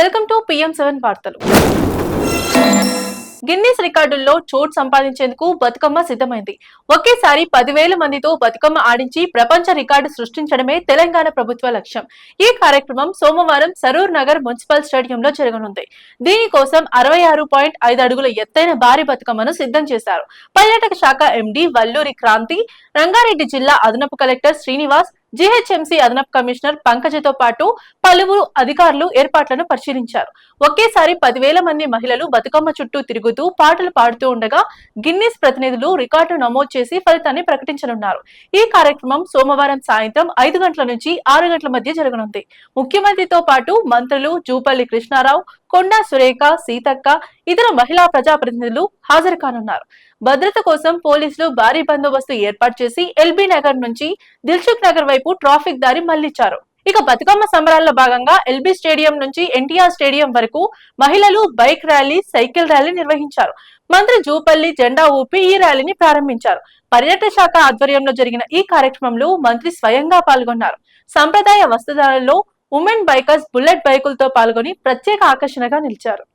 Welcome to PM seven వార్తలు. Guinness రికార్డుల్లో చోటు సంపాదించేందుకు బతుకమ్మ సిద్ధమైంది. ఒకేసారి పదివేల మందితో బతుకమ్మ ఆడించి ప్రపంచ రికార్డు సృష్టించడమే తెలంగాణ ప్రభుత్వ లక్ష్యం. ఈ కార్యక్రమం సోమవారం సరూర్ నగర్ మున్సిపల్ స్టేడియంలో జరగనుంది. దీనికోసం అరవై ఆరు పాయింట్ ఐదు అడుగుల ఎత్తైన భారీ బతుకమ్మను సిద్ధం చేశారు. పర్యాటక శాఖ ఎండీ వల్లూరి క్రాంతి రంగారెడ్డి జిల్లా అదనపు కలెక్టర్ శ్రీనివాస్ జీహెచ్ఎంసీ అదనపు కమిషనర్ పంకజతో పాటు పలువురు అధికారులు ఏర్పాట్లను పరిశీలించారు. ఒకేసారి పదివేల మంది మహిళలు బతుకమ్మ చుట్టూ తిరుగుతూ పాటలు పాడుతూ ఉండగా గిన్నీస్ ప్రతినిధులు రికార్డు నమోదు చేసి ఫలితాన్ని ప్రకటించనున్నారు. ఈ కార్యక్రమం సోమవారం సాయంత్రం ఐదు గంటల నుంచి ఆరు గంటల మధ్య జరగనుంది. ముఖ్యమంత్రితో పాటు మంత్రులు జూపల్లి కృష్ణారావు కొండా సురేఖ సీతక్క ఇతర మహిళా ప్రజాప్రతినిధులు హాజరు కానున్నారు భద్రత కోసం పోలీసులు భారీ బందోబస్తు ఏర్పాటు చేసి ఎల్బీ నగర్ నుంచి దిల్సుఖ్ నగర్ వైపు ట్రాఫిక్ దారి మళ్ళించారు. ఇక బతుకమ్మ సంబరాల్లో భాగంగా ఎల్బీ స్టేడియం నుంచి ఎన్టీఆర్ స్టేడియం వరకు మహిళలు బైక్ ర్యాలీ సైకిల్ ర్యాలీ నిర్వహించారు. మంత్రి జూపల్లి జెండా ఊపి ఈ ర్యాలీని ప్రారంభించారు. పర్యాటక శాఖ ఆధ్వర్యంలో జరిగిన ఈ కార్యక్రమంలో మంత్రి స్వయంగా పాల్గొన్నారు. సంప్రదాయ వస్త్రధారణలో ఉమెన్ బైకర్స్ బుల్లెట్ బైకులతో పాల్గొని ప్రత్యేక ఆకర్షణగా నిలిచారు.